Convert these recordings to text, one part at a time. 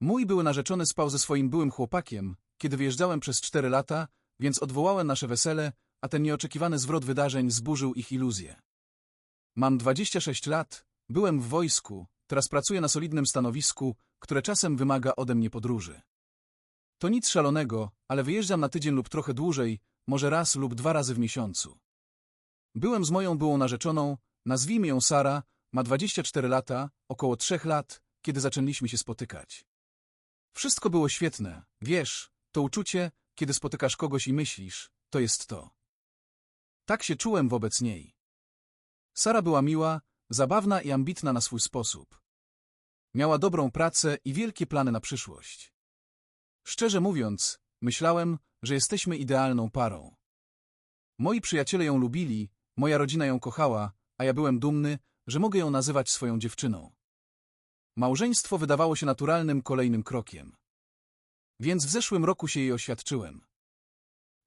Mój były narzeczony spał ze swoim byłym chłopakiem, kiedy wyjeżdżałem przez cztery lata, więc odwołałem nasze wesele, a ten nieoczekiwany zwrot wydarzeń zburzył ich iluzję. Mam 26 lat, byłem w wojsku, teraz pracuję na solidnym stanowisku, które czasem wymaga ode mnie podróży. To nic szalonego, ale wyjeżdżam na tydzień lub trochę dłużej, może raz lub dwa razy w miesiącu. Byłem z moją byłą narzeczoną, nazwijmy ją Sara, ma 24 lata, około trzech lat, kiedy zaczęliśmy się spotykać. Wszystko było świetne, wiesz, to uczucie, kiedy spotykasz kogoś i myślisz, to jest to. Tak się czułem wobec niej. Sara była miła, zabawna i ambitna na swój sposób. Miała dobrą pracę i wielkie plany na przyszłość. Szczerze mówiąc, myślałem, że jesteśmy idealną parą. Moi przyjaciele ją lubili, moja rodzina ją kochała, a ja byłem dumny, że mogę ją nazywać swoją dziewczyną. Małżeństwo wydawało się naturalnym kolejnym krokiem. Więc w zeszłym roku się jej oświadczyłem.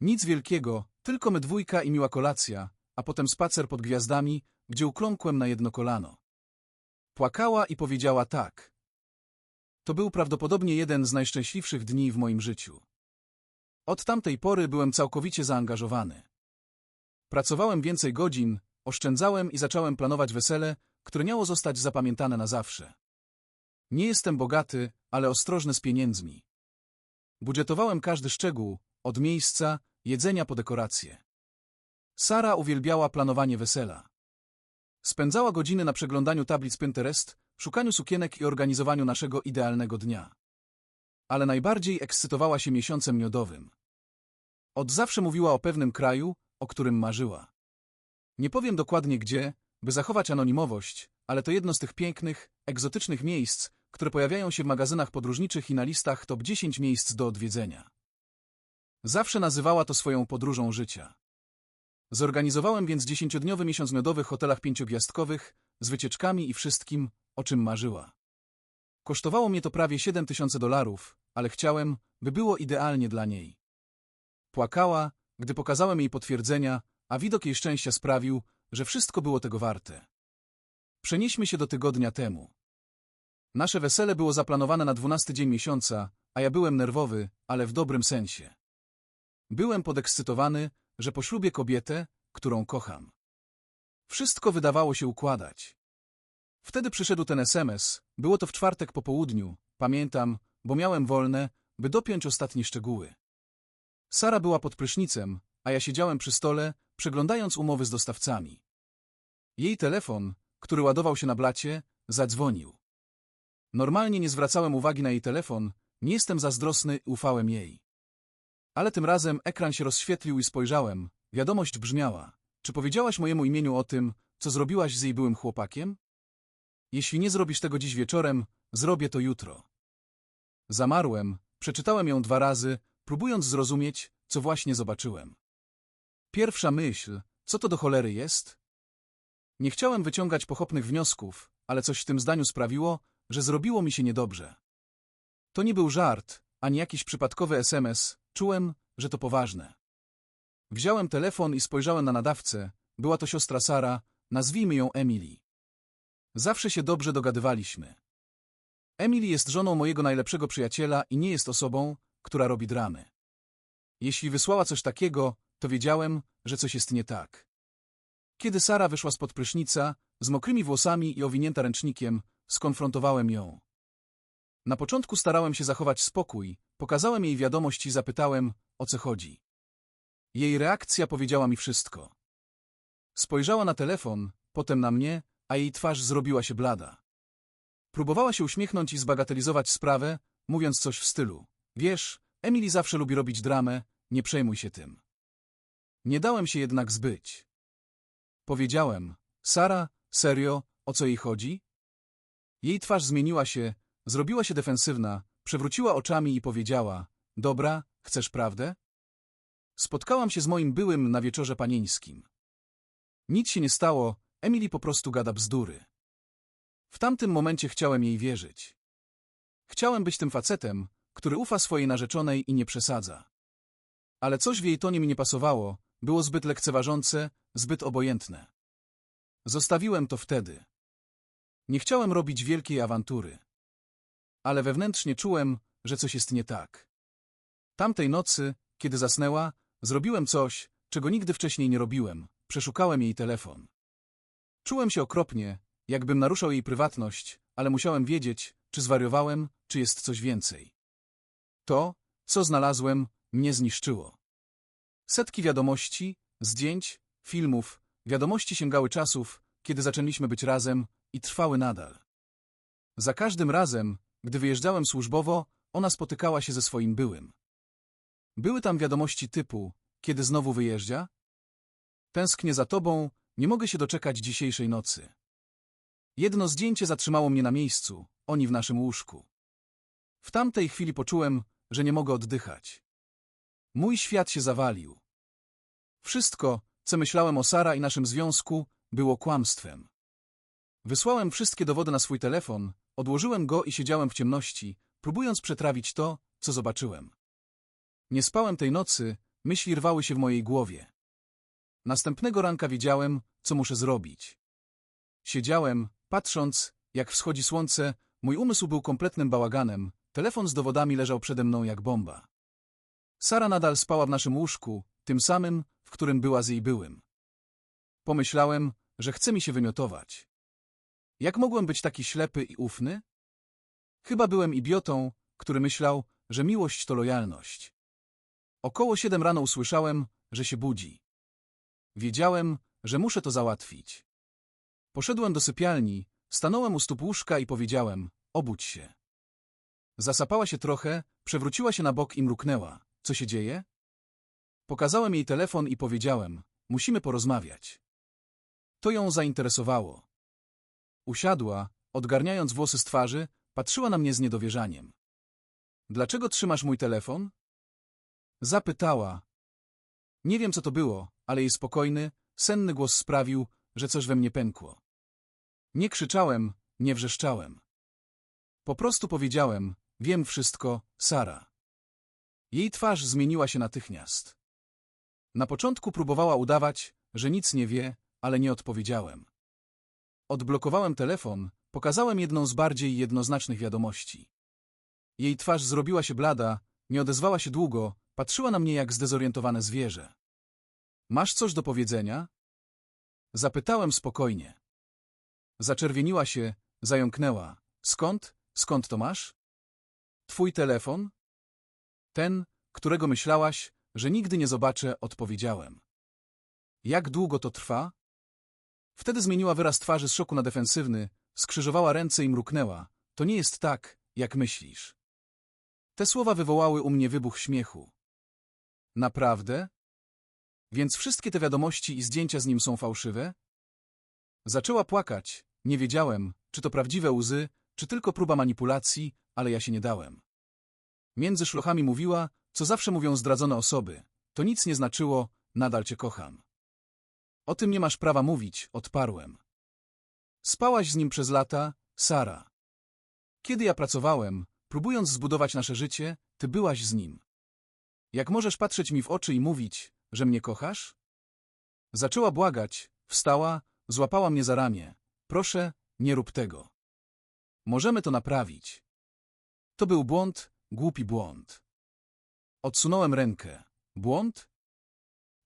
Nic wielkiego, tylko my dwójka i miła kolacja, a potem spacer pod gwiazdami, gdzie ukląkłem na jedno kolano. Płakała i powiedziała tak. To był prawdopodobnie jeden z najszczęśliwszych dni w moim życiu. Od tamtej pory byłem całkowicie zaangażowany. Pracowałem więcej godzin, oszczędzałem i zacząłem planować wesele, które miało zostać zapamiętane na zawsze. Nie jestem bogaty, ale ostrożny z pieniędzmi. Budżetowałem każdy szczegół, od miejsca, jedzenia po dekoracje. Sara uwielbiała planowanie wesela. Spędzała godziny na przeglądaniu tablic Pinterest, szukaniu sukienek i organizowaniu naszego idealnego dnia. Ale najbardziej ekscytowała się miesiącem miodowym. Od zawsze mówiła o pewnym kraju, o którym marzyła. Nie powiem dokładnie gdzie, by zachować anonimowość, ale to jedno z tych pięknych, egzotycznych miejsc, które pojawiają się w magazynach podróżniczych i na listach top 10 miejsc do odwiedzenia. Zawsze nazywała to swoją podróżą życia. Zorganizowałem więc dziesięciodniowy miesiąc miodowy w hotelach pięciogwiazdkowych, z wycieczkami i wszystkim, o czym marzyła. Kosztowało mnie to prawie 7 tysięcy dolarów, ale chciałem, by było idealnie dla niej. Płakała, gdy pokazałem jej potwierdzenia, a widok jej szczęścia sprawił, że wszystko było tego warte. Przenieśmy się do tygodnia temu. Nasze wesele było zaplanowane na dwunasty dzień miesiąca, a ja byłem nerwowy, ale w dobrym sensie. Byłem podekscytowany, że poślubię kobietę, którą kocham. Wszystko wydawało się układać. Wtedy przyszedł ten SMS, było to w czwartek po południu, pamiętam, bo miałem wolne, by dopiąć ostatnie szczegóły. Sara była pod prysznicem, a ja siedziałem przy stole, przeglądając umowy z dostawcami. Jej telefon, który ładował się na blacie, zadzwonił. Normalnie nie zwracałem uwagi na jej telefon, nie jestem zazdrosny, ufałem jej. Ale tym razem ekran się rozświetlił i spojrzałem. Wiadomość brzmiała. Czy powiedziałaś mojemu imieniu o tym, co zrobiłaś z jej byłym chłopakiem? Jeśli nie zrobisz tego dziś wieczorem, zrobię to jutro. Zamarłem, przeczytałem ją dwa razy, próbując zrozumieć, co właśnie zobaczyłem. Pierwsza myśl, co to do cholery jest? Nie chciałem wyciągać pochopnych wniosków, ale coś w tym zdaniu sprawiło, że zrobiło mi się niedobrze. To nie był żart, ani jakiś przypadkowy SMS, czułem, że to poważne. Wziąłem telefon i spojrzałem na nadawcę, była to siostra Sara, nazwijmy ją Emily. Zawsze się dobrze dogadywaliśmy. Emily jest żoną mojego najlepszego przyjaciela i nie jest osobą, która robi dramy. Jeśli wysłała coś takiego, to wiedziałem, że coś jest nie tak. Kiedy Sara wyszła spod prysznica, z mokrymi włosami i owinięta ręcznikiem, skonfrontowałem ją. Na początku starałem się zachować spokój, pokazałem jej wiadomość i zapytałem, o co chodzi. Jej reakcja powiedziała mi wszystko. Spojrzała na telefon, potem na mnie, a jej twarz zrobiła się blada. Próbowała się uśmiechnąć i zbagatelizować sprawę, mówiąc coś w stylu. Wiesz, Emily zawsze lubi robić dramę, nie przejmuj się tym. Nie dałem się jednak zbyć. Powiedziałem, Sara, serio, o co jej chodzi? Jej twarz zmieniła się, zrobiła się defensywna, przewróciła oczami i powiedziała, dobra, chcesz prawdę? Spotkałam się z moim byłym na wieczorze panieńskim. Nic się nie stało, Emily po prostu gada bzdury. W tamtym momencie chciałem jej wierzyć. Chciałem być tym facetem, który ufa swojej narzeczonej i nie przesadza. Ale coś w jej tonie mi nie pasowało, było zbyt lekceważące, zbyt obojętne. Zostawiłem to wtedy. Nie chciałem robić wielkiej awantury. ale wewnętrznie czułem, że coś jest nie tak. Tamtej nocy, kiedy zasnęła, zrobiłem coś, czego nigdy wcześniej nie robiłem. Przeszukałem jej telefon. Czułem się okropnie, jakbym naruszał jej prywatność, ale musiałem wiedzieć, czy zwariowałem, czy jest coś więcej. To, co znalazłem, mnie zniszczyło. Setki wiadomości, zdjęć, filmów, wiadomości sięgały czasów, kiedy zaczęliśmy być razem i trwały nadal. Za każdym razem, gdy wyjeżdżałem służbowo, ona spotykała się ze swoim byłym. Były tam wiadomości typu, kiedy znowu wyjeżdża? Tęsknię za tobą, nie mogę się doczekać dzisiejszej nocy. Jedno zdjęcie zatrzymało mnie na miejscu, oni w naszym łóżku. W tamtej chwili poczułem, że nie mogę oddychać. Mój świat się zawalił. Wszystko, co myślałem o Sara i naszym związku, było kłamstwem. Wysłałem wszystkie dowody na swój telefon, odłożyłem go i siedziałem w ciemności, próbując przetrawić to, co zobaczyłem. Nie spałem tej nocy, myśli rwały się w mojej głowie. Następnego ranka wiedziałem, co muszę zrobić. Siedziałem, patrząc, jak wschodzi słońce, mój umysł był kompletnym bałaganem, telefon z dowodami leżał przede mną jak bomba. Sara nadal spała w naszym łóżku, tym samym, w którym była z jej byłym. Pomyślałem, że chce mi się wymiotować. Jak mogłem być taki ślepy i ufny? Chyba byłem idiotą, który myślał, że miłość to lojalność. Około siedem rano usłyszałem, że się budzi. Wiedziałem, że muszę to załatwić. Poszedłem do sypialni, stanąłem u stóp łóżka i powiedziałem, obudź się. Zasapała się trochę, przewróciła się na bok i mruknęła. Co się dzieje? Pokazałem jej telefon i powiedziałem, musimy porozmawiać. To ją zainteresowało. Usiadła, odgarniając włosy z twarzy, patrzyła na mnie z niedowierzaniem. Dlaczego trzymasz mój telefon? Zapytała. Nie wiem, co to było, ale jej spokojny, senny głos sprawił, że coś we mnie pękło. Nie krzyczałem, nie wrzeszczałem. Po prostu powiedziałem, wiem wszystko, Sara. Jej twarz zmieniła się natychmiast. Na początku próbowała udawać, że nic nie wie, ale nie odpowiedziałem. Odblokowałem telefon, pokazałem jedną z bardziej jednoznacznych wiadomości. Jej twarz zrobiła się blada, nie odezwała się długo, patrzyła na mnie jak zdezorientowane zwierzę. Masz coś do powiedzenia? Zapytałem spokojnie. Zaczerwieniła się, zająknęła. Skąd? Skąd to masz? Twój telefon? Ten, którego myślałaś, że nigdy nie zobaczę, odpowiedziałem. Jak długo to trwa? Wtedy zmieniła wyraz twarzy z szoku na defensywny, skrzyżowała ręce i mruknęła. To nie jest tak, jak myślisz. Te słowa wywołały u mnie wybuch śmiechu. Naprawdę? Więc wszystkie te wiadomości i zdjęcia z nim są fałszywe? Zaczęła płakać. Nie wiedziałem, czy to prawdziwe łzy, czy tylko próba manipulacji, ale ja się nie dałem. Między szlochami mówiła, co zawsze mówią zdradzone osoby. To nic nie znaczyło, nadal cię kocham. O tym nie masz prawa mówić, odparłem. Spałaś z nim przez lata, Sara. Kiedy ja pracowałem, próbując zbudować nasze życie, ty byłaś z nim. Jak możesz patrzeć mi w oczy i mówić, że mnie kochasz? Zaczęła błagać, wstała, złapała mnie za ramię. Proszę, nie rób tego. Możemy to naprawić. To był błąd, głupi błąd. Odsunąłem rękę. Błąd?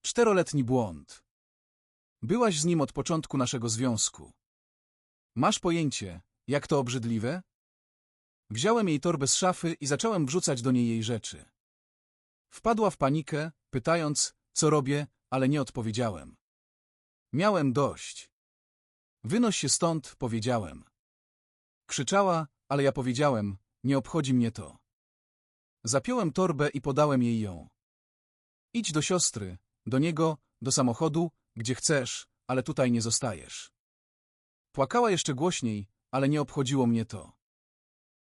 Czteroletni błąd. Byłaś z nim od początku naszego związku. Masz pojęcie, jak to obrzydliwe? Wziąłem jej torbę z szafy i zacząłem wrzucać do niej jej rzeczy. Wpadła w panikę, pytając, co robię, ale nie odpowiedziałem. Miałem dość. Wynoś się stąd, powiedziałem. Krzyczała, ale ja powiedziałem, nie obchodzi mnie to. Zapiąłem torbę i podałem jej ją. Idź do siostry, do niego, do samochodu, gdzie chcesz, ale tutaj nie zostajesz. Płakała jeszcze głośniej, ale nie obchodziło mnie to.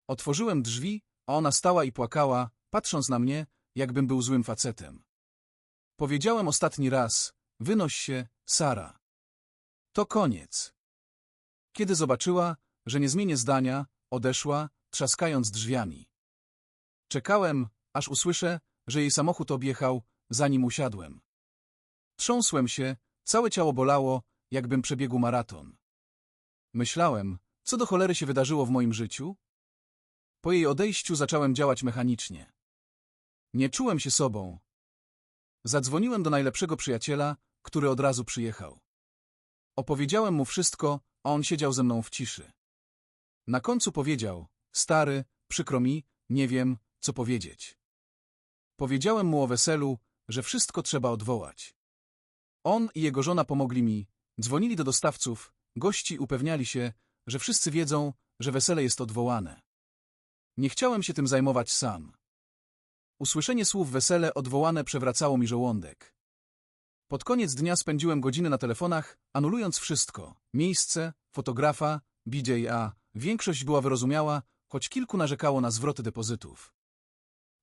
Otworzyłem drzwi, a ona stała i płakała, patrząc na mnie, jakbym był złym facetem. Powiedziałem ostatni raz, wynoś się, Sara. To koniec. Kiedy zobaczyła, że nie zmienię zdania, odeszła, trzaskając drzwiami. Czekałem, aż usłyszę, że jej samochód objechał, zanim usiadłem. Trząsłem się, całe ciało bolało, jakbym przebiegł maraton. Myślałem, co do cholery się wydarzyło w moim życiu? Po jej odejściu zacząłem działać mechanicznie. Nie czułem się sobą. Zadzwoniłem do najlepszego przyjaciela, który od razu przyjechał. Opowiedziałem mu wszystko, a on siedział ze mną w ciszy. Na końcu powiedział, stary, przykro mi, nie wiem, co powiedzieć. Powiedziałem mu o weselu, że wszystko trzeba odwołać. On i jego żona pomogli mi, dzwonili do dostawców, gości upewniali się, że wszyscy wiedzą, że wesele jest odwołane. Nie chciałem się tym zajmować sam. Usłyszenie słów wesele odwołane przewracało mi żołądek. Pod koniec dnia spędziłem godziny na telefonach, anulując wszystko. Miejsce, fotografa, BJA. Większość była wyrozumiała, choć kilku narzekało na zwroty depozytów.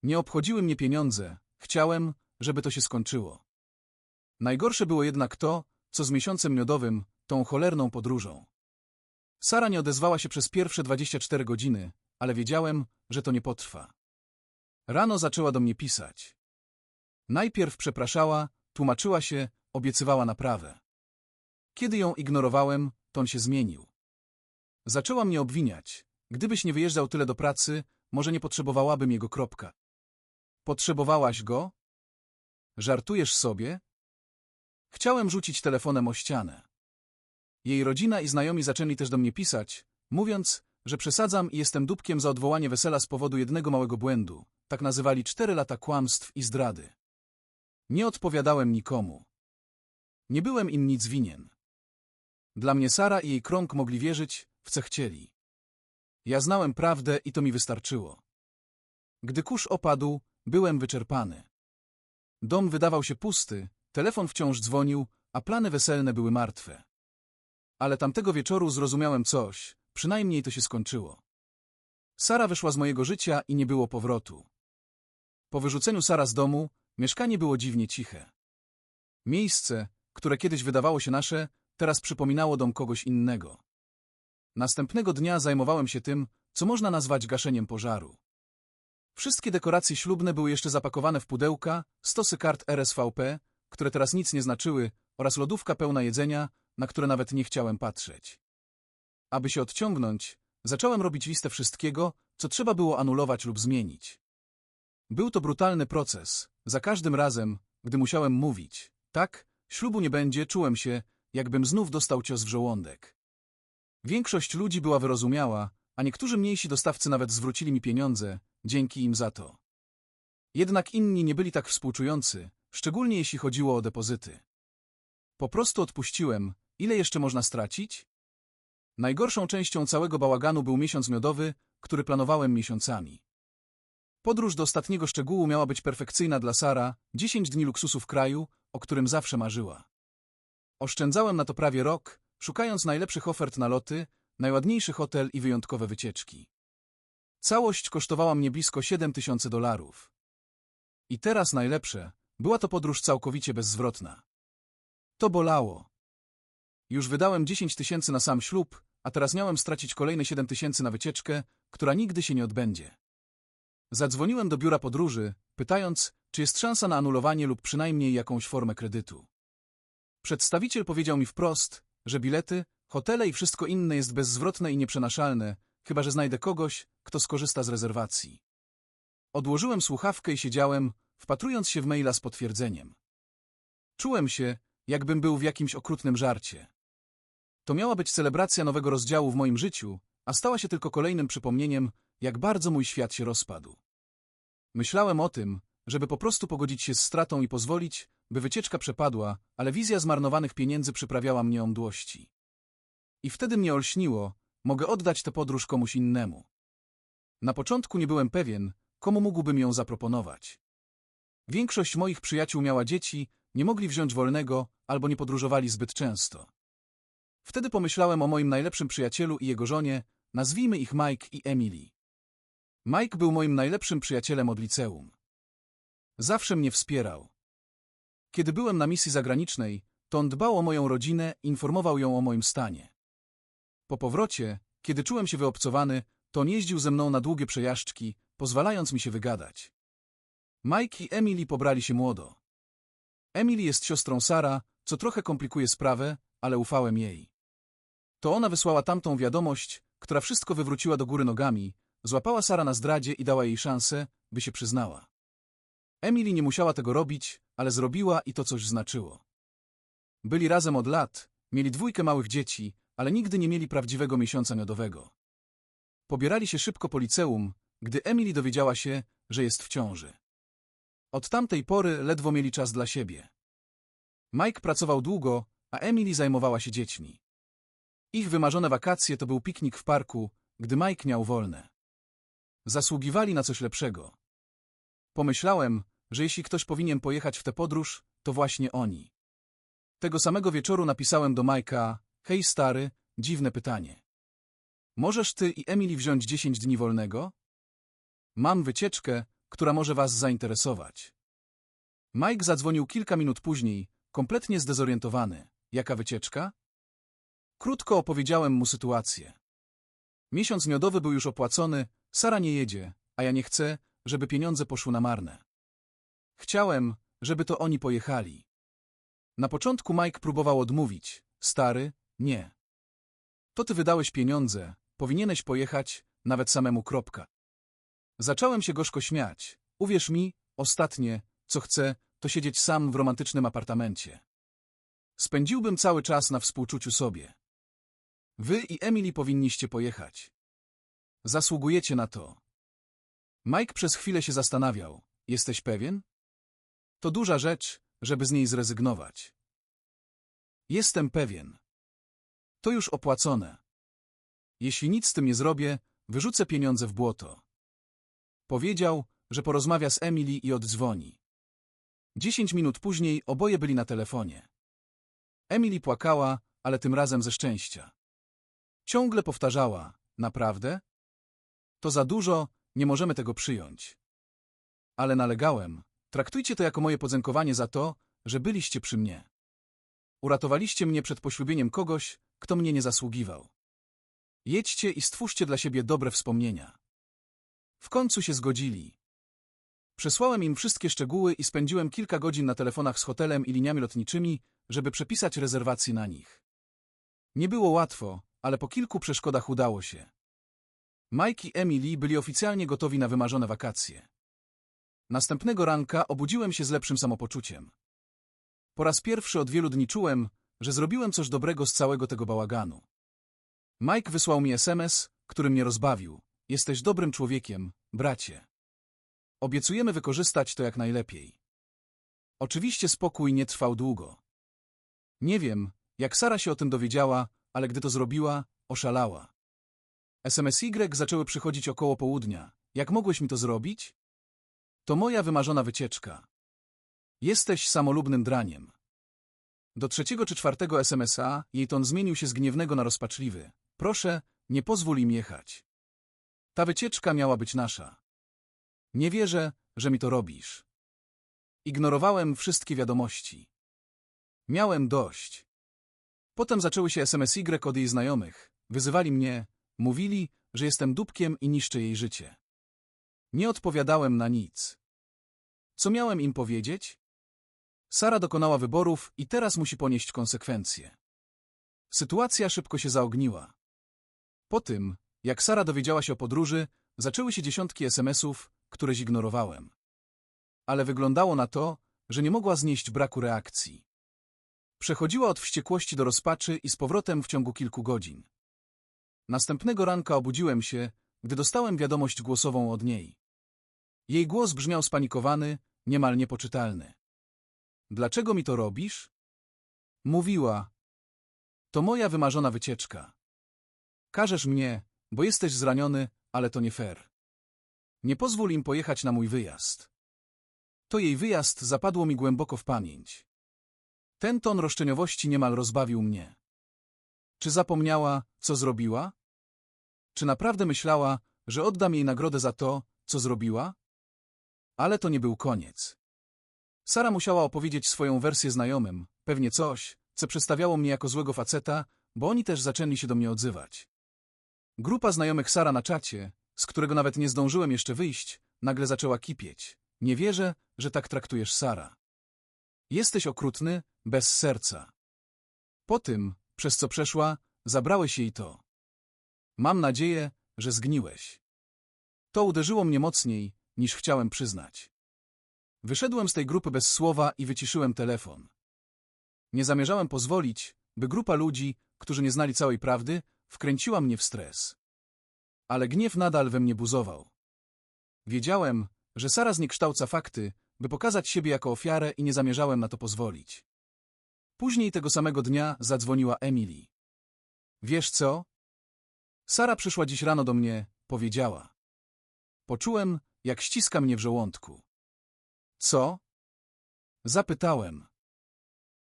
Nie obchodziły mnie pieniądze. Chciałem, żeby to się skończyło. Najgorsze było jednak to, co z miesiącem miodowym, tą cholerną podróżą. Sara nie odezwała się przez pierwsze 24 godziny, ale wiedziałem, że to nie potrwa. Rano zaczęła do mnie pisać. Najpierw przepraszała, tłumaczyła się, obiecywała naprawę. Kiedy ją ignorowałem, ton się zmienił. Zaczęła mnie obwiniać. Gdybyś nie wyjeżdżał tyle do pracy, może nie potrzebowałabym jego kropka. Potrzebowałaś go? Żartujesz sobie? Chciałem rzucić telefonem o ścianę. Jej rodzina i znajomi zaczęli też do mnie pisać, mówiąc, że przesadzam i jestem dupkiem za odwołanie wesela z powodu jednego małego błędu. Tak nazywali cztery lata kłamstw i zdrady. Nie odpowiadałem nikomu. Nie byłem im nic winien. Dla mnie Sara i jej krąg mogli wierzyć, w co chcieli. Ja znałem prawdę i to mi wystarczyło. Gdy kurz opadł, byłem wyczerpany. Dom wydawał się pusty, telefon wciąż dzwonił, a plany weselne były martwe. Ale tamtego wieczoru zrozumiałem coś, przynajmniej to się skończyło. Sara wyszła z mojego życia i nie było powrotu. Po wyrzuceniu Sara z domu, mieszkanie było dziwnie ciche. Miejsce, które kiedyś wydawało się nasze, teraz przypominało dom kogoś innego. Następnego dnia zajmowałem się tym, co można nazwać gaszeniem pożaru. Wszystkie dekoracje ślubne były jeszcze zapakowane w pudełka, stosy kart RSVP, które teraz nic nie znaczyły, oraz lodówka pełna jedzenia, na które nawet nie chciałem patrzeć. Aby się odciągnąć, zacząłem robić listę wszystkiego, co trzeba było anulować lub zmienić. Był to brutalny proces. Za każdym razem, gdy musiałem mówić, tak, ślubu nie będzie, czułem się, jakbym znów dostał cios w żołądek. Większość ludzi była wyrozumiała, a niektórzy mniejsi dostawcy nawet zwrócili mi pieniądze, dzięki im za to. Jednak inni nie byli tak współczujący, szczególnie jeśli chodziło o depozyty. Po prostu odpuściłem, ile jeszcze można stracić? Najgorszą częścią całego bałaganu był miesiąc miodowy, który planowałem miesiącami. Podróż do ostatniego szczegółu miała być perfekcyjna dla Sara, 10 dni luksusu w kraju, o którym zawsze marzyła. Oszczędzałem na to prawie rok, szukając najlepszych ofert na loty, najładniejszy hotel i wyjątkowe wycieczki. Całość kosztowała mnie blisko 7 tysięcy dolarów. I teraz najlepsze, była to podróż całkowicie bezzwrotna. To bolało. Już wydałem 10 tysięcy na sam ślub, a teraz miałem stracić kolejne 7 tysięcy na wycieczkę, która nigdy się nie odbędzie. Zadzwoniłem do biura podróży, pytając, czy jest szansa na anulowanie lub przynajmniej jakąś formę kredytu. Przedstawiciel powiedział mi wprost, że bilety, hotele i wszystko inne jest bezzwrotne i nieprzenaszalne, chyba że znajdę kogoś, kto skorzysta z rezerwacji. Odłożyłem słuchawkę i siedziałem, wpatrując się w maila z potwierdzeniem. Czułem się, jakbym był w jakimś okrutnym żarcie. To miała być celebracja nowego rozdziału w moim życiu, a stała się tylko kolejnym przypomnieniem, jak bardzo mój świat się rozpadł. Myślałem o tym, żeby po prostu pogodzić się z stratą i pozwolić, by wycieczka przepadła, ale wizja zmarnowanych pieniędzy przyprawiała mnie o mdłości. I wtedy mnie olśniło, mogę oddać tę podróż komuś innemu. Na początku nie byłem pewien, komu mógłbym ją zaproponować. Większość moich przyjaciół miała dzieci, nie mogli wziąć wolnego albo nie podróżowali zbyt często. Wtedy pomyślałem o moim najlepszym przyjacielu i jego żonie, nazwijmy ich Mike i Emily. Mike był moim najlepszym przyjacielem od liceum. Zawsze mnie wspierał. Kiedy byłem na misji zagranicznej, to on dbał o moją rodzinę, informował ją o moim stanie. Po powrocie, kiedy czułem się wyobcowany, to on jeździł ze mną na długie przejażdżki, pozwalając mi się wygadać. Mike i Emily pobrali się młodo. Emily jest siostrą Sara, co trochę komplikuje sprawę, ale ufałem jej. To ona wysłała tamtą wiadomość, która wszystko wywróciła do góry nogami, złapała Sara na zdradzie i dała jej szansę, by się przyznała. Emily nie musiała tego robić, ale zrobiła i to coś znaczyło. Byli razem od lat, mieli dwójkę małych dzieci, ale nigdy nie mieli prawdziwego miesiąca miodowego. Pobierali się szybko po liceum, gdy Emily dowiedziała się, że jest w ciąży. Od tamtej pory ledwo mieli czas dla siebie. Mike pracował długo, a Emily zajmowała się dziećmi. Ich wymarzone wakacje to był piknik w parku, gdy Mike miał wolne. Zasługiwali na coś lepszego. Pomyślałem, że jeśli ktoś powinien pojechać w tę podróż, to właśnie oni. Tego samego wieczoru napisałem do Majka, hej stary, dziwne pytanie. Możesz ty i Emily wziąć 10 dni wolnego? Mam wycieczkę, która może was zainteresować. Mike zadzwonił kilka minut później, kompletnie zdezorientowany. Jaka wycieczka? Krótko opowiedziałem mu sytuację. Miesiąc miodowy był już opłacony, Sara nie jedzie, a ja nie chcę, żeby pieniądze poszły na marne. Chciałem, żeby to oni pojechali. Na początku Mike próbował odmówić. Stary, nie. To ty wydałeś pieniądze, powinieneś pojechać, nawet samemu kropka. Zacząłem się gorzko śmiać. Uwierz mi, ostatnie, co chcę, to siedzieć sam w romantycznym apartamencie. Spędziłbym cały czas na współczuciu sobie. Wy i Emily powinniście pojechać. Zasługujecie na to. Mike przez chwilę się zastanawiał. Jesteś pewien? To duża rzecz, żeby z niej zrezygnować. Jestem pewien. To już opłacone. Jeśli nic z tym nie zrobię, wyrzucę pieniądze w błoto. Powiedział, że porozmawia z Emily i oddzwoni. Dziesięć minut później oboje byli na telefonie. Emily płakała, ale tym razem ze szczęścia. Ciągle powtarzała, naprawdę? To za dużo, nie możemy tego przyjąć. Ale nalegałem, traktujcie to jako moje podziękowanie za to, że byliście przy mnie. Uratowaliście mnie przed poślubieniem kogoś, kto mnie nie zasługiwał. Jedźcie i stwórzcie dla siebie dobre wspomnienia. W końcu się zgodzili. Przesłałem im wszystkie szczegóły i spędziłem kilka godzin na telefonach z hotelem i liniami lotniczymi, żeby przepisać rezerwacje na nich. Nie było łatwo, ale po kilku przeszkodach udało się. Mike i Emily byli oficjalnie gotowi na wymarzone wakacje. Następnego ranka obudziłem się z lepszym samopoczuciem. Po raz pierwszy od wielu dni czułem, że zrobiłem coś dobrego z całego tego bałaganu. Mike wysłał mi SMS, który mnie rozbawił. Jesteś dobrym człowiekiem, bracie. Obiecujemy wykorzystać to jak najlepiej. Oczywiście spokój nie trwał długo. Nie wiem, jak Sara się o tym dowiedziała, ale gdy to zrobiła, oszalała. SMSY zaczęły przychodzić około południa. Jak mogłeś mi to zrobić? To moja wymarzona wycieczka. Jesteś samolubnym draniem. Do trzeciego czy czwartego SMS-a jej ton zmienił się z gniewnego na rozpaczliwy. Proszę, nie pozwól im jechać. Ta wycieczka miała być nasza. Nie wierzę, że mi to robisz. Ignorowałem wszystkie wiadomości. Miałem dość. Potem zaczęły się SMSy od jej znajomych. Wyzywali mnie, mówili, że jestem dupkiem i niszczę jej życie. Nie odpowiadałem na nic. Co miałem im powiedzieć? Sara dokonała wyborów i teraz musi ponieść konsekwencje. Sytuacja szybko się zaogniła. Po tym, jak Sara dowiedziała się o podróży, zaczęły się dziesiątki SMS-ów, które zignorowałem. Ale wyglądało na to, że nie mogła znieść braku reakcji. Przechodziła od wściekłości do rozpaczy i z powrotem w ciągu kilku godzin. Następnego ranka obudziłem się, gdy dostałem wiadomość głosową od niej. Jej głos brzmiał spanikowany, niemal niepoczytalny. Dlaczego mi to robisz? Mówiła. To moja wymarzona wycieczka. Każesz mnie, bo jesteś zraniony, ale to nie fair. Nie pozwól im pojechać na mój wyjazd. To jej wyjazd zapadło mi głęboko w pamięć. Ten ton roszczeniowości niemal rozbawił mnie. Czy zapomniała, co zrobiła? Czy naprawdę myślała, że oddam jej nagrodę za to, co zrobiła? Ale to nie był koniec. Sara musiała opowiedzieć swoją wersję znajomym, pewnie coś, co przedstawiało mnie jako złego faceta, bo oni też zaczęli się do mnie odzywać. Grupa znajomych Sara na czacie, z którego nawet nie zdążyłem jeszcze wyjść, nagle zaczęła kipieć. Nie wierzę, że tak traktujesz Sara. Jesteś okrutny, bez serca. Po tym, przez co przeszła, zabrałeś jej to. Mam nadzieję, że zgniłeś. To uderzyło mnie mocniej, niż chciałem przyznać. Wyszedłem z tej grupy bez słowa i wyciszyłem telefon. Nie zamierzałem pozwolić, by grupa ludzi, którzy nie znali całej prawdy, wkręciła mnie w stres. Ale gniew nadal we mnie buzował. Wiedziałem, że Sara zniekształca fakty, by pokazać siebie jako ofiarę i nie zamierzałem na to pozwolić. Później tego samego dnia zadzwoniła Emily. Wiesz co? Sara przyszła dziś rano do mnie, powiedziała. Poczułem, jak ściska mnie w żołądku. Co? Zapytałem.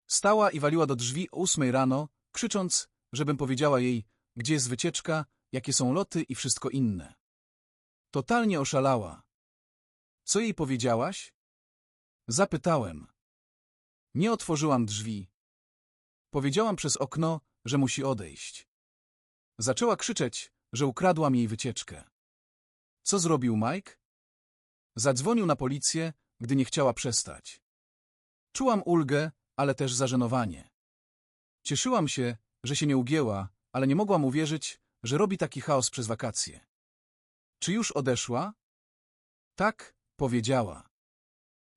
Stała i waliła do drzwi o ósmej rano, krzycząc, żebym powiedziała jej, gdzie jest wycieczka, jakie są loty i wszystko inne. Totalnie oszalała. Co jej powiedziałaś? Zapytałem. Nie otworzyłam drzwi. Powiedziałam przez okno, że musi odejść. Zaczęła krzyczeć, że ukradłam jej wycieczkę. Co zrobił Mike? Zadzwonił na policję, gdy nie chciała przestać. Czułam ulgę, ale też zażenowanie. Cieszyłam się, że się nie ugięła, ale nie mogłam uwierzyć, że robi taki chaos przez wakacje. Czy już odeszła? Tak, powiedziała.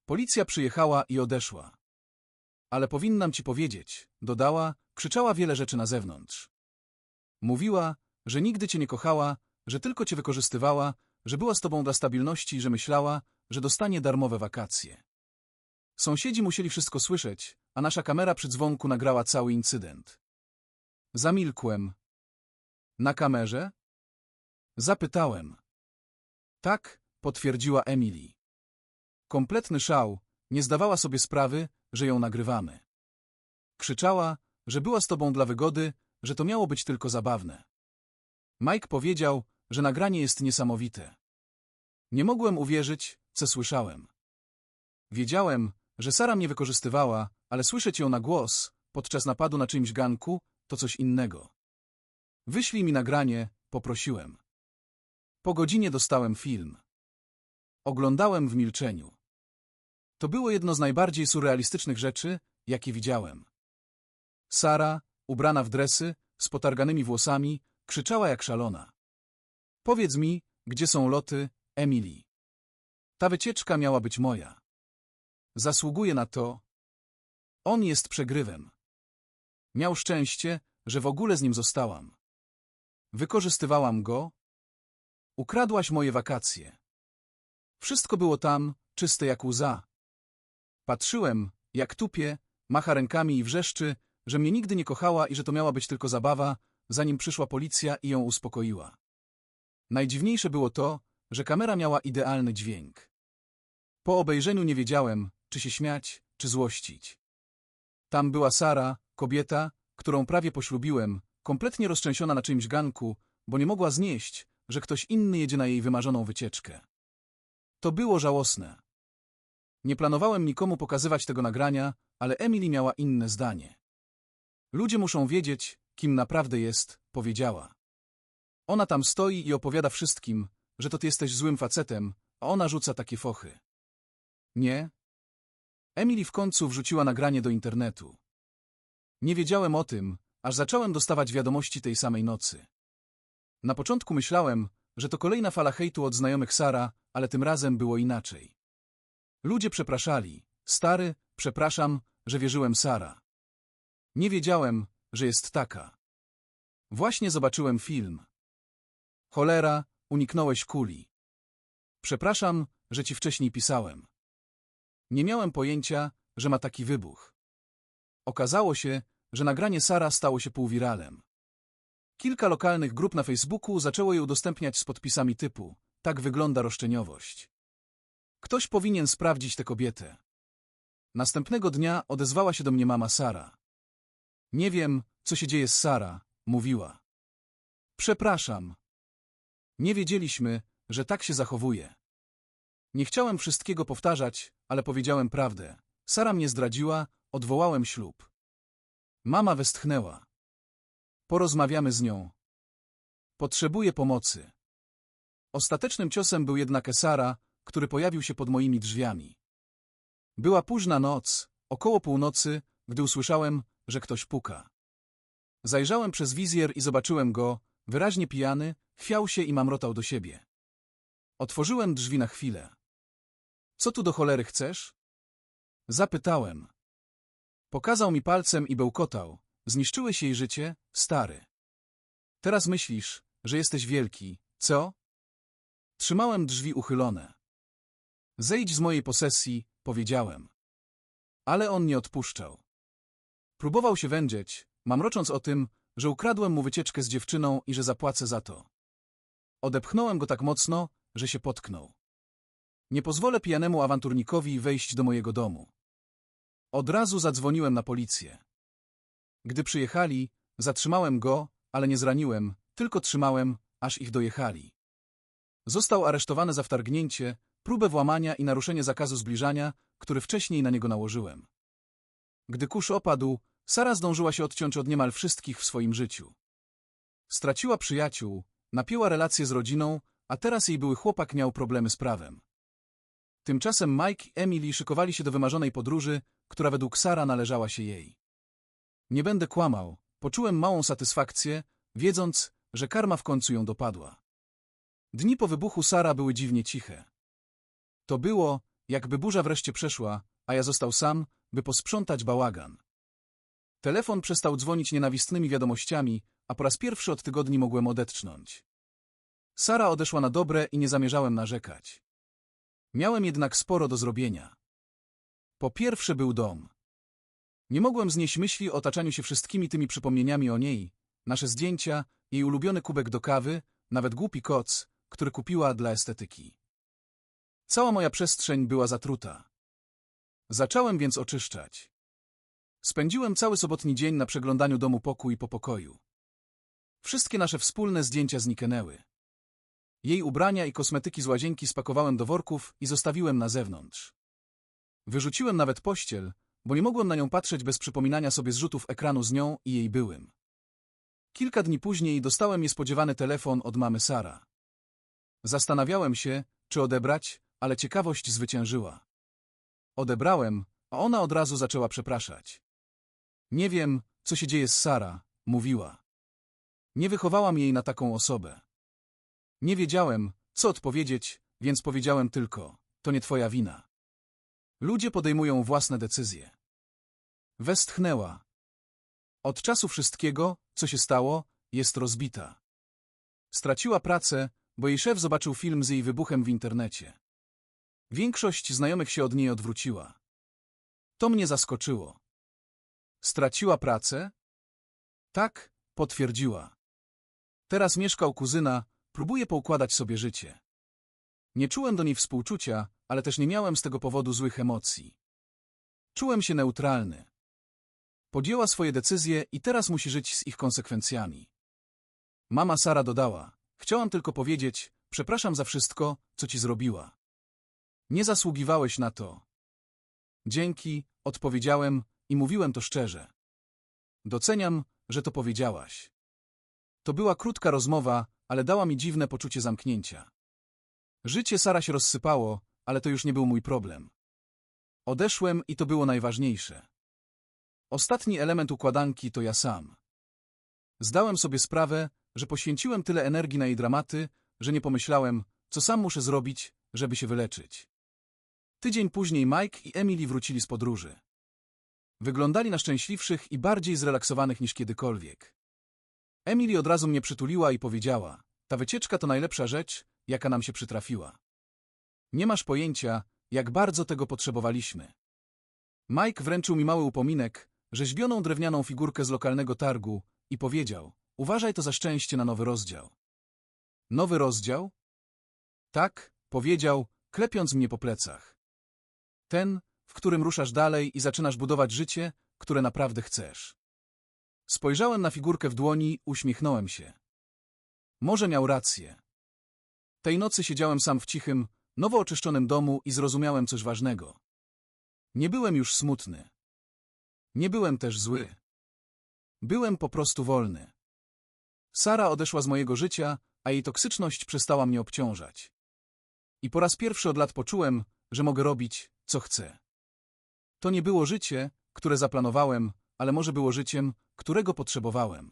Policja przyjechała i odeszła. Ale powinnam ci powiedzieć, dodała, krzyczała wiele rzeczy na zewnątrz. Mówiła, że nigdy cię nie kochała, że tylko cię wykorzystywała, że była z tobą dla stabilności i że myślała, że dostanie darmowe wakacje. Sąsiedzi musieli wszystko słyszeć, a nasza kamera przy dzwonku nagrała cały incydent. Zamilkłem. Na kamerze? Zapytałem. Tak, potwierdziła Emily. Kompletny szał, nie zdawała sobie sprawy, że ją nagrywamy. Krzyczała, że była z tobą dla wygody, że to miało być tylko zabawne. Mike powiedział, że nagranie jest niesamowite. Nie mogłem uwierzyć, co słyszałem. Wiedziałem, że Sara mnie wykorzystywała, ale słyszeć ją na głos, podczas napadu na czyimś ganku, to coś innego. Wyślij mi nagranie, poprosiłem. Po godzinie dostałem film. Oglądałem w milczeniu. To było jedno z najbardziej surrealistycznych rzeczy, jakie widziałem. Sara, ubrana w dresy, z potarganymi włosami, krzyczała jak szalona. Powiedz mi, gdzie są loty, Emily. Ta wycieczka miała być moja. Zasługuje na to. On jest przegrywem. Miał szczęście, że w ogóle z nim zostałam. Wykorzystywałam go. Ukradłaś moje wakacje. Wszystko było tam, czyste jak łza. Patrzyłem, jak tupie, macha rękami i wrzeszczy, że mnie nigdy nie kochała i że to miała być tylko zabawa, zanim przyszła policja i ją uspokoiła. Najdziwniejsze było to, że kamera miała idealny dźwięk. Po obejrzeniu nie wiedziałem, czy się śmiać, czy złościć. Tam była Sara, kobieta, którą prawie poślubiłem, kompletnie roztrzęsiona na czyimś ganku, bo nie mogła znieść, że ktoś inny jedzie na jej wymarzoną wycieczkę. To było żałosne. Nie planowałem nikomu pokazywać tego nagrania, ale Emily miała inne zdanie. Ludzie muszą wiedzieć, kim naprawdę jest, powiedziała. Ona tam stoi i opowiada wszystkim, że to ty jesteś złym facetem, a ona rzuca takie fochy. Nie? Emily w końcu wrzuciła nagranie do internetu. Nie wiedziałem o tym, aż zacząłem dostawać wiadomości tej samej nocy. Na początku myślałem, że to kolejna fala hejtu od znajomych Sara, ale tym razem było inaczej. Ludzie przepraszali. Stary, przepraszam, że wierzyłem Sara. Nie wiedziałem, że jest taka. Właśnie zobaczyłem film. Cholera, uniknąłeś kuli. Przepraszam, że ci wcześniej pisałem. Nie miałem pojęcia, że ma taki wybuch. Okazało się, że nagranie Sara stało się półwiralem. Kilka lokalnych grup na Facebooku zaczęło je udostępniać z podpisami typu tak wygląda roszczeniowość. Ktoś powinien sprawdzić tę kobietę. Następnego dnia odezwała się do mnie mama Sara. Nie wiem, co się dzieje z Sara, mówiła. Przepraszam. Nie wiedzieliśmy, że tak się zachowuje. Nie chciałem wszystkiego powtarzać, ale powiedziałem prawdę. Sara mnie zdradziła, odwołałem ślub. Mama westchnęła. Porozmawiamy z nią. Potrzebuję pomocy. Ostatecznym ciosem był jednak Esara, który pojawił się pod moimi drzwiami. Była późna noc, około północy, gdy usłyszałem, że ktoś puka. Zajrzałem przez wizjer i zobaczyłem go, wyraźnie pijany, chwiał się i mamrotał do siebie. Otworzyłem drzwi na chwilę. Co tu do cholery chcesz? Zapytałem. Pokazał mi palcem i bełkotał. Zniszczyłeś jej życie, stary. Teraz myślisz, że jesteś wielki, co? Trzymałem drzwi uchylone. Zejdź z mojej posesji, powiedziałem. Ale on nie odpuszczał. Próbował się wędzieć, mamrocząc o tym, że ukradłem mu wycieczkę z dziewczyną i że zapłacę za to. Odepchnąłem go tak mocno, że się potknął. Nie pozwolę pijanemu awanturnikowi wejść do mojego domu. Od razu zadzwoniłem na policję. Gdy przyjechali, zatrzymałem go, ale nie zraniłem, tylko trzymałem, aż ich dojechali. Został aresztowany za wtargnięcie, próbę włamania i naruszenie zakazu zbliżania, który wcześniej na niego nałożyłem. Gdy kurz opadł, Sara zdążyła się odciąć od niemal wszystkich w swoim życiu. Straciła przyjaciół, napięła relacje z rodziną, a teraz jej były chłopak miał problemy z prawem. Tymczasem Mike i Emily szykowali się do wymarzonej podróży, która według Sara należała się jej. Nie będę kłamał, poczułem małą satysfakcję, wiedząc, że karma w końcu ją dopadła. Dni po wybuchu Sara były dziwnie ciche. To było, jakby burza wreszcie przeszła, a ja został sam, by posprzątać bałagan. Telefon przestał dzwonić nienawistnymi wiadomościami, a po raz pierwszy od tygodni mogłem odetchnąć. Sara odeszła na dobre i nie zamierzałem narzekać. Miałem jednak sporo do zrobienia. Po pierwsze był dom. Nie mogłem znieść myśli o otaczaniu się wszystkimi tymi przypomnieniami o niej, nasze zdjęcia, jej ulubiony kubek do kawy, nawet głupi koc, który kupiła dla estetyki. Cała moja przestrzeń była zatruta. Zacząłem więc oczyszczać. Spędziłem cały sobotni dzień na przeglądaniu domu pokój po pokoju. Wszystkie nasze wspólne zdjęcia zniknęły. Jej ubrania i kosmetyki z łazienki spakowałem do worków i zostawiłem na zewnątrz. Wyrzuciłem nawet pościel, bo nie mogłem na nią patrzeć bez przypominania sobie zrzutów ekranu z nią i jej byłym. Kilka dni później dostałem niespodziewany telefon od mamy Sara. Zastanawiałem się, czy odebrać, ale ciekawość zwyciężyła. Odebrałem, a ona od razu zaczęła przepraszać. Nie wiem, co się dzieje z Sara, mówiła. Nie wychowałam jej na taką osobę. Nie wiedziałem, co odpowiedzieć, więc powiedziałem tylko, to nie twoja wina. Ludzie podejmują własne decyzje. Westchnęła. Od czasu wszystkiego, co się stało, jest rozbita. Straciła pracę, bo jej szef zobaczył film z jej wybuchem w internecie. Większość znajomych się od niej odwróciła. To mnie zaskoczyło. Straciła pracę? Tak, potwierdziła. Teraz mieszka u kuzyna, próbuje poukładać sobie życie. Nie czułem do niej współczucia, ale też nie miałem z tego powodu złych emocji. Czułem się neutralny. Podjęła swoje decyzje i teraz musi żyć z ich konsekwencjami. Mama Sara dodała, chciałam tylko powiedzieć, przepraszam za wszystko, co ci zrobiła. Nie zasługiwałeś na to. Dzięki, odpowiedziałem i mówiłem to szczerze. Doceniam, że to powiedziałaś. To była krótka rozmowa, ale dała mi dziwne poczucie zamknięcia. Życie Sara się rozsypało, ale to już nie był mój problem. Odeszłem i to było najważniejsze. Ostatni element układanki to ja sam. Zdałem sobie sprawę, że poświęciłem tyle energii na jej dramaty, że nie pomyślałem, co sam muszę zrobić, żeby się wyleczyć. Tydzień później Mike i Emily wrócili z podróży. Wyglądali na szczęśliwszych i bardziej zrelaksowanych niż kiedykolwiek. Emily od razu mnie przytuliła i powiedziała, ta wycieczka to najlepsza rzecz, jaka nam się przytrafiła. Nie masz pojęcia, jak bardzo tego potrzebowaliśmy. Mike wręczył mi mały upominek, rzeźbioną drewnianą figurkę z lokalnego targu i powiedział, uważaj to za szczęście na nowy rozdział. Nowy rozdział? Tak, powiedział, klepiąc mnie po plecach. Ten, w którym ruszasz dalej i zaczynasz budować życie, które naprawdę chcesz. Spojrzałem na figurkę w dłoni, uśmiechnąłem się. Może miał rację. Tej nocy siedziałem sam w cichym, nowo oczyszczonym domu i zrozumiałem coś ważnego. Nie byłem już smutny. Nie byłem też zły. Byłem po prostu wolny. Sara odeszła z mojego życia, a jej toksyczność przestała mnie obciążać. I po raz pierwszy od lat poczułem, że mogę robić, co chcę. To nie było życie, które zaplanowałem, ale może było życiem, którego potrzebowałem.